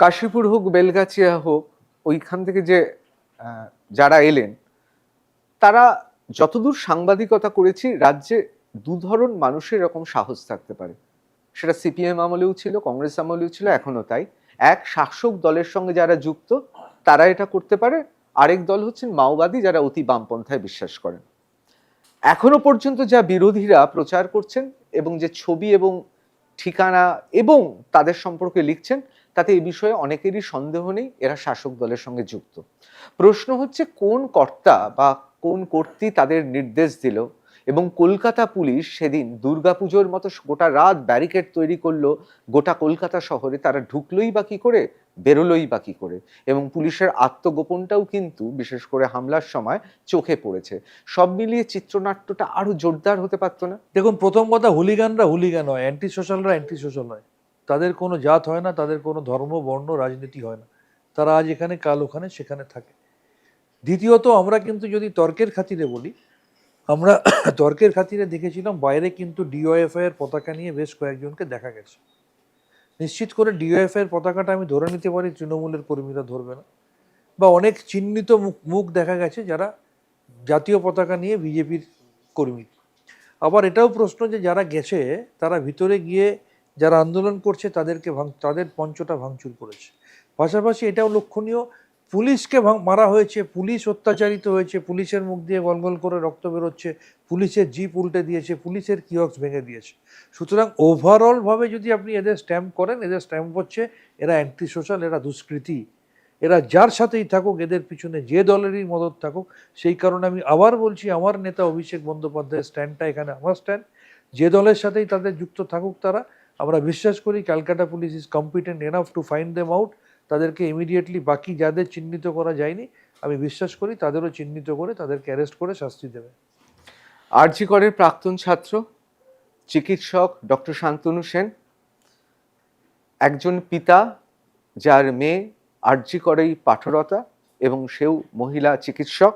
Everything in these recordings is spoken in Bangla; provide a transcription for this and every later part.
কাশীপুর হোক, বেলগাছিয়া হোক, ওইখান থেকে যে যারা এলেন, তারা যতদূর সাংবাদিকতা করেছি, রাজ্যে দু ধরন মানুষের এরকম সাহস থাকতে পারে। সেটা সিপিএম আমলেও ছিল, কংগ্রেস আমলেও ছিল, এখনও তাই। এক শাসক দলের সঙ্গে যারা যুক্ত, তারা এটা করতে পারে। আরেক দল হচ্ছেন মাওবাদী, যারা অতি বামপন্থায় বিশ্বাস করেন। এখনও পর্যন্ত যা বিরোধীরা প্রচার করছেন এবং যে ছবি এবং ঠিকানা এবং তাদের সম্পর্কে লিখছেন, তাতে এ বিষয়ে অনেকেরই সন্দেহ নেই, এরা শাসক দলের সঙ্গে যুক্ত। প্রশ্ন হচ্ছে, কোন কর্তা বা কোন কর্তৃ তাদের নির্দেশ দিল? এবং কলকাতা পুলিশ সেদিন দুর্গাপুজোর মতো গোটা রাত ব্যারিকেড তৈরি করল, গোটা কলকাতা শহরে। তারা ঢুকলোই বা কি করে? বেরোলোই বা কি করে? এবং পুলিশের আত্মগোপনটাও কিন্তু, বিশেষ করে হামলার সময়, চোখে পড়েছে। সব মিলিয়ে চিত্রনাট্যটা আরও জোরদার হতে পারতো না? দেখুন, প্রথম কথা, হুলিগানরা হুলিগান হয় অ্যান্টি সোশ্যালরা অ্যান্টি সোশ্যাল হয় তাদের কোনো জাত হয় না, তাদের কোনো ধর্ম, বর্ণ, রাজনীতি হয় না। তারা আজ এখানে, কাল ওখানে, সেখানে থাকে। দ্বিতীয়ত, আমরা কিন্তু যদি তর্কের খাতিরে বলি আমরা তর্কের খাতিরে দেখেছিলাম বাইরে কিন্তু ডিওএফআই এর পতাকা নিয়ে বেশ কয়েকজনকে দেখা গেছে। নিশ্চিত করে ডিওএফআই এর পতাকাটা আমি ধরে নিতে পারি, তৃণমূলের কর্মীরা ধরবে না। বা অনেক চিহ্নিত মুখ মুখ দেখা গেছে যারা জাতীয় পতাকা নিয়ে বিজেপির কর্মী। আবার এটাও প্রশ্ন যে যারা গেছে, তারা ভিতরে গিয়ে যারা আন্দোলন করছে, তাদেরকে তাদের পঞ্চটা ভাঙচুর করেছে। পাশাপাশি এটাও লক্ষণীয় পুলিশকে মারা হয়েছে, পুলিশ অত্যাচারিত হয়েছে, পুলিশের মুখ দিয়ে গলগল করে রক্ত বেরোচ্ছে, পুলিশের জিপ উল্টে দিয়েছে, পুলিশের কিয়ক্স ভেঙে দিয়েছে। সুতরাং ওভারঅলভাবে যদি আপনি এদের স্ট্যাম্প করেন, এদের স্ট্যাম্প হচ্ছে এরা অ্যান্টি সোশ্যাল এরা দুষ্কৃতী। এরা যার সাথেই থাকুক, এদের পিছনে যে দলেরই মদত থাকুক, সেই কারণে আমি আবার বলছি, আমার নেতা অভিষেক বন্দ্যোপাধ্যায়ের স্ট্যান্ডটা এখানে আমার স্ট্যান্ড যে দলের সাথেই তাদের যুক্ত থাকুক তারা, আমরা বিশ্বাস করি Calcutta police is competent enough to find them out তাদেরকে ইমিডিয়েটলি বাকি যাদের চিহ্নিত করা যায়নি, আমি বিশ্বাস করি তাদেরও চিহ্নিত করে তাদেরকে অ্যারেস্ট করে শাস্তি দেবে। আরজি করের প্রাক্তন ছাত্র, চিকিৎসক ডক্টর শান্তনু সেন, একজন পিতা যার মেয়ে আরজি করেই পাঠরতা এবং সেও মহিলা চিকিৎসক।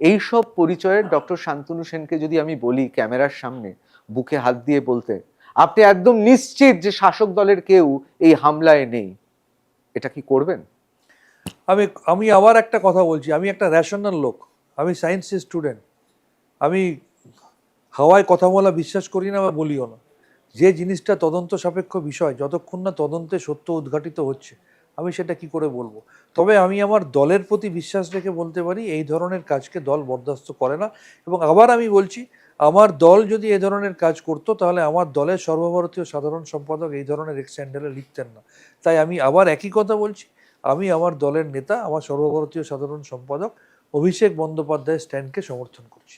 এই সব পরিচয়ের ডক্টর শান্তনু সেনকে যদি আমি বলি ক্যামেরার সামনে, বুকে হাত দিয়ে বলতে, আপনি একদম নিশ্চিত যে শাসক দলের কেউ এই হামলায় নেই। এটা কি করবেন? আমি আমি আবার একটা কথা বলছি, আমি একটা র্যাশনাল লোক, আমি সায়েন্সের স্টুডেন্ট আমি হাওয়ায় কথা বলা বিশ্বাস করি না বা বলিও না। যে জিনিসটা তদন্ত সাপেক্ষ বিষয়, যতক্ষণ না তদন্তে সত্য উদ্ঘাটিত হচ্ছে আমি সেটা কি করে বলব? তবে আমি আমার দলের প্রতি বিশ্বাস রেখে বলতে পারি, এই ধরনের কাজকে দল বরদাস্ত করে না। এবং আবার আমি বলছি, আমার দল যদি এই ধরনের কাজ করতো, তাহলে আমার দলের সর্বভারতীয় সাধারণ সম্পাদক এই ধরনের এক্স লিখতেন না। তাই আমি আবার একই কথা বলছি, আমি আমার দলের নেতা, আমার সর্বভারতীয় সাধারণ সম্পাদক অভিষেক বন্দ্যোপাধ্যায়ের স্ট্যান্ডকে সমর্থন করছি।